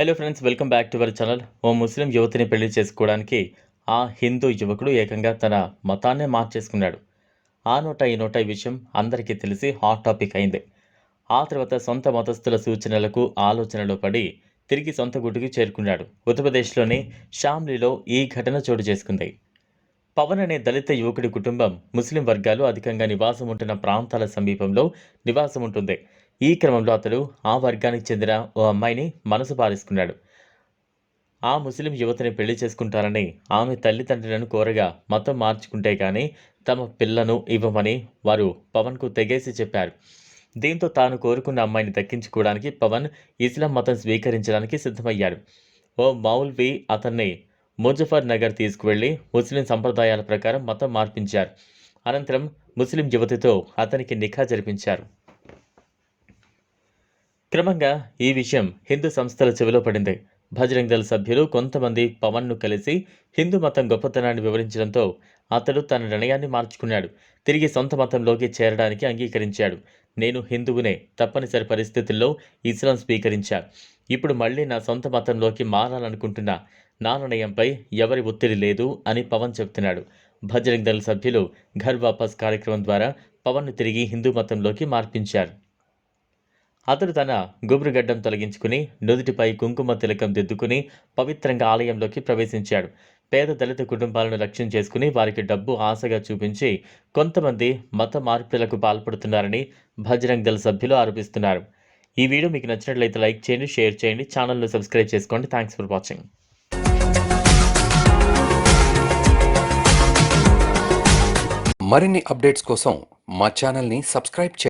Hello friends welcome back to our channel ఓ ముస్లిం యువతిని పెళ్ళి చేసుకోవడానికి ఆ హిందూ యువకుడు ఏకంగా తన మతాన్నే మార్చేసుకున్నాడు. ఆ నోట ఈ నోట ఈ విషయం అందరికీ తెలిసి హాట్ టాపిక్ అయింది. ఆ తర్వాత సొంత మతస్థుల సూచనలకు ఆలోచనలో పడి తిరిగి సొంత గుడికి చేరుకున్నాడు. ఉత్తరప్రదేశ్లోని షామ్లీలో ఈ ఘటన చోటు చేసుకుంది. పవన్ అనే దళిత యువకుడి కుటుంబం ముస్లిం వర్గాలు అధికంగా నివాసం ఉంటున్న ప్రాంతాల సమీపంలో నివాసం ఉంటుంది. ఈ క్రమంలో అతడు ఆ వర్గానికి చెందిన ఓ అమ్మాయిని మనసు పారేసుకున్నాడు. ఆ ముస్లిం యువతిని పెళ్ళి చేసుకుంటారని ఆమె తల్లిదండ్రులను కోరగా మతం మార్చుకుంటే కానీ తమ పిల్లను ఇవ్వమని వారు పవన్కు తెగేసి చెప్పారు. దీంతో తాను కోరుకున్న అమ్మాయిని దక్కించుకోవడానికి పవన్ ఇస్లాం మతం స్వీకరించడానికి సిద్ధమయ్యాడు. ఓ మౌల్వి అతన్ని ముజఫర్ నగర్ తీసుకువెళ్ళి ముస్లిం సంప్రదాయాల ప్రకారం మతం మార్పించారు. అనంతరం ముస్లిం యువతితో అతనికి నిఖా జరిపించారు. క్రమంగా ఈ విషయం హిందూ సంస్థల చెవిలో పడింది. భజరంగ్ దళ సభ్యులు కొంతమంది పవన్ను కలిసి హిందూ మతం గొప్పతనాన్ని వివరించడంతో అతడు తన నిర్ణయాన్ని మార్చుకున్నాడు. తిరిగి సొంత మతంలోకి చేరడానికి అంగీకరించాడు. నేను హిందువునే తప్పనిసరి పరిస్థితుల్లో ఇస్లాం స్వీకరించా. ఇప్పుడు మళ్ళీ నా సొంత మతంలోకి మారాలనుకుంటున్నా నా నిర్ణయంపై ఎవరి ఒత్తిడి లేదు అని పవన్ చెబుతున్నాడు భజరంగ్ దళ సభ్యులు ఘర్ వాపస్ కార్యక్రమం ద్వారా పవన్ను తిరిగి హిందూ మతంలోకి మార్పించారు. అతడు తన గుబురుగడ్డం తొలగించుకుని నుదుటిపై కుంకుమ తిలకం దిద్దుకుని పవిత్రంగా ఆలయంలోకి ప్రవేశించాడు. పేద దళిత కుటుంబాలను లక్ష్యం చేసుకుని వారికి డబ్బు ఆశగా చూపించి కొంతమంది మత మార్పులకు పాల్పడుతున్నారని భజరంగ్ దళ సభ్యులు ఆరోపిస్తున్నారు. ఈ వీడియో మీకు నచ్చినట్లయితే లైక్ చేయండి షేర్ చేయండి ఛానల్ను సబ్స్క్రైబ్ చేసుకోండి. థ్యాంక్స్ ఫర్ వాచింగ్ మరిన్ని అప్డేట్స్ కోసం మా ఛానల్ని సబ్స్క్రైబ్ చేయండి.